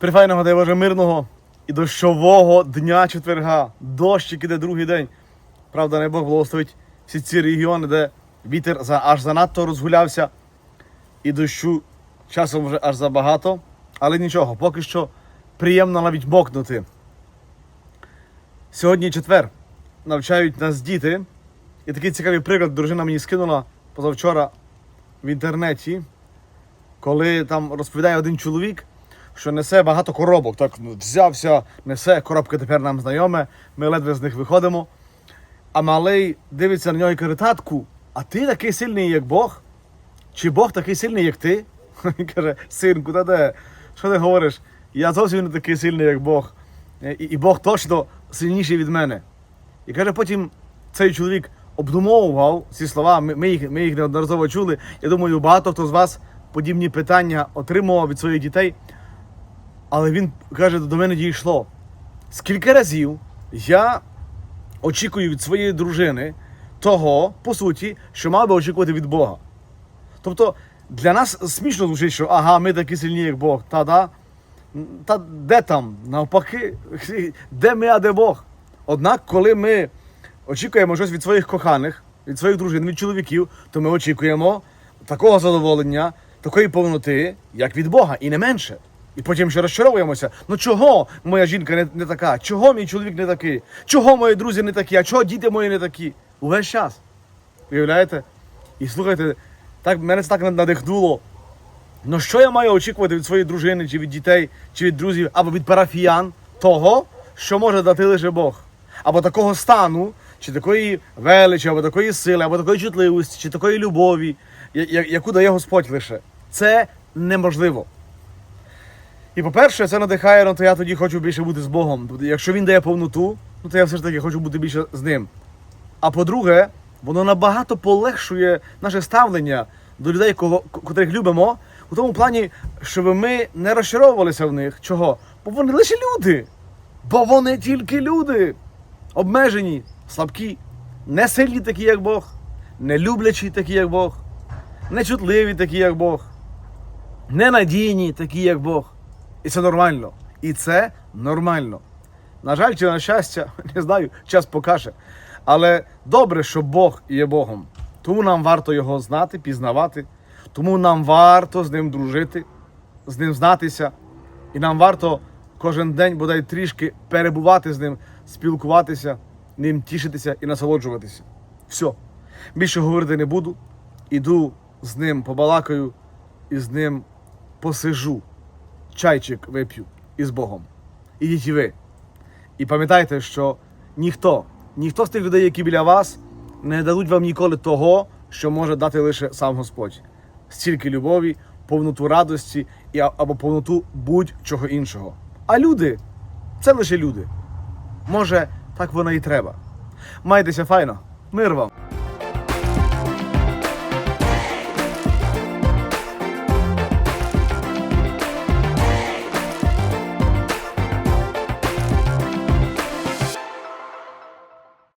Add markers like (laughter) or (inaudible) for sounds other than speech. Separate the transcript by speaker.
Speaker 1: Прифайного дай мирного і дощового дня четверга. Дощик іде другий день. Правда, не Бог благословить всі ці регіони, де вітер за, аж занадто розгулявся, і дощу часом вже аж забагато. Але нічого, поки що приємно навіть мокнути. Сьогодні четвер. Навчають нас діти. І такий цікавий приклад дружина мені скинула позавчора в інтернеті, коли там розповідає один чоловік, що несе багато коробок. Так ну, взявся, несе коробки тепер нам знайоме, ми ледве з них виходимо. А малий дивиться на нього і каже, татку, а ти такий сильний, як Бог? Чи Бог такий сильний, як ти? (laughs) Він каже, синку, та де? Що ти говориш? Я зовсім не такий сильний, як Бог. І, і Бог точно сильніший від мене. І каже, потім цей чоловік обдумовував ці слова, ми, ми, їх, ми їх неодноразово чули. Я думаю, багато хто з вас подібні питання отримував від своїх дітей. Але він каже, до мене дійшло. Скільки разів я очікую від своєї дружини того, по суті, що мав би очікувати від Бога. Тобто для нас смішно звучить, що ага, ми такі сильні, як Бог. Та да. Та де там? Навпаки, (laughs) де ми, а де Бог? Однак, коли ми очікуємо щось від своїх коханих, від своїх дружин, від чоловіків, то ми очікуємо такого задоволення, такої повноти, як від Бога, і не менше. І потім ще розчаровуємося. Ну чого моя жінка не, не така? Чого мій чоловік не такий? Чого мої друзі не такі? А чого діти мої не такі? Увесь час. Уявляєте? І слухайте, так мене це так надихнуло. Ну що я маю очікувати від своєї дружини, чи від дітей, чи від друзів, або від парафіян того, що може дати лише Бог? Або такого стану, чи такої величі, або такої сили, або такої чутливості, чи такої любові, яку дає Господь лише. Це неможливо. І по-перше, це надихає, ну то я тоді хочу більше бути з Богом. Якщо він дає повноту, ну то я все ж таки хочу бути більше з ним. А по-друге, воно набагато полегшує наше ставлення до людей, кого, котрих любимо, у тому плані, щоб ми не розчаровувалися в них. Чого? Бо вони лише люди. Бо вони тільки люди. Обмежені, слабкі, не сильні такі, як Бог, не люблячі такі, як Бог, не чутливі такі, як Бог, ненадійні такі, як Бог. І це нормально. І це нормально. На жаль, чи на щастя, (laughs) не знаю, час покаже. Але добре, що Бог є Богом. Тому нам варто його знати, пізнавати. Тому нам варто з ним дружити, з ним знатися. І нам варто кожен день бодай трішки перебувати з ним, спілкуватися, ним тішитися і насолоджуватися. Все. Більше говорити не буду. Іду з ним побалакаю і з ним посижу. Чайчик вип'ю із Богом. Ідіть і ви. І пам'ятайте, що ніхто, ніхто з тих людей, які біля вас, не дадуть вам ніколи того, що може дати лише сам Господь. Стільки любові, повноту радості або повноту будь-чого іншого. А люди це лише люди. Може, так воно і треба. Майтеся файно. Мир вам!